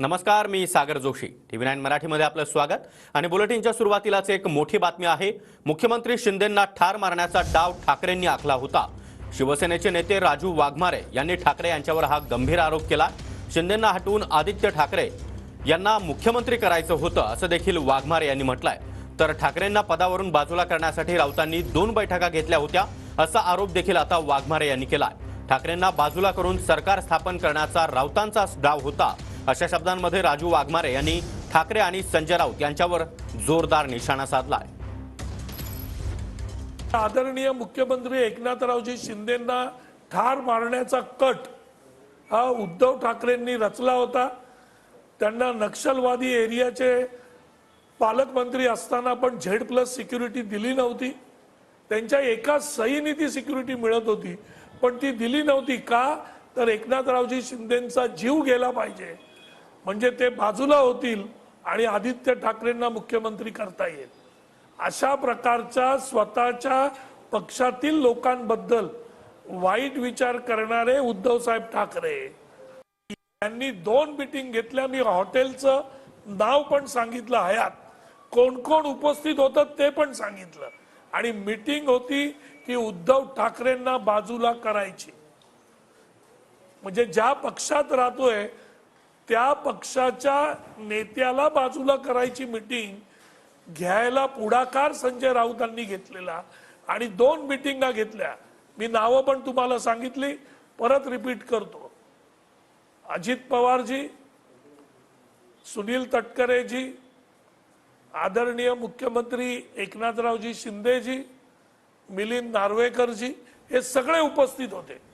नमस्कार मी Sagar Joshi. TV nine मराठीमध्ये आपलं स्वागत. आणि बुलेटिनच्या सुरुवातीलाच एक मोठी बातमी आहे. मुख्यमंत्री शिंदेंना ठार मारण्याचा डाव ठाकरेंनी आखला होता. शिवसेनेचे नेते राजू वाघमारे यांनी ठाकरे यांच्यावर हा गंभीर आरोप केला. शिंदेंना हटवून आदित्य ठाकरे यांना मुख्यमंत्री करायचं होतं असं देखील वाघमारे यांनी म्हटलंय. तर ठाकरेंना पदावरून बाजूला करण्यासाठी राऊतांनी दोन बैठका घेतल्या होत्या असा आरोप देखील आता वाघमारे यांनी केलाय. ठाकरेंना बाजूला करून सरकार स्थापन करण्याचा राऊतांचा डाव होता. अशा शब्दांमध्ये राजू वाघमारे यांनी ठाकरे आणि संजय राऊत यांच्यावर जोरदार निशाणा साधला आहे आदरणीय मुख्यमंत्री एकनाथरावजी शिंदेंना ठार मारण्याचा कट हा उद्धव ठाकरेंनी रचला होता. त्यांना नक्षलवादी एरियाचे पालकमंत्री असताना पण झेड प्लस सिक्युरिटी दिली नव्हती. त्यांच्या एका सहीने ती सिक्युरिटी मिळत होती पण ती दिली नव्हती का? तर एकनाथरावजी शिंदेंचा जीव गेला पाहिजे. म्हणजे ते बाजूला होतील आणि आदित्य ठाकरेंना मुख्यमंत्री करता येईल. अशा प्रकारच्या स्वतःच्या पक्षातील लोकांबद्दल वाईट विचार करणारे उद्धव साहेब ठाकरे यांनी दोन मिटिंग घेतल्या. मी हॉटेलचं नाव पण सांगितलं हयात. कोण कोण उपस्थित होतं ते पण सांगितलं. आणि मिटिंग होती की उद्धव ठाकरेंना बाजूला करायची. म्हणजे ज्या पक्षात राहतोय त्या पक्षाच्या नेत्याला बाजूला करायची मिटिंग घ्यायला पुढाकार संजय राऊतांनी घेतलेला आणि दोन मिटिंगा घेतल्या. मी नावं पण तुम्हाला सांगितली परत रिपीट करतो. अजित पवारजी सुनील तटकरेजी आदरणीय मुख्यमंत्री एकनाथरावजी शिंदेजी मिलिंद नार्वेकरजी हे सगळे उपस्थित होते.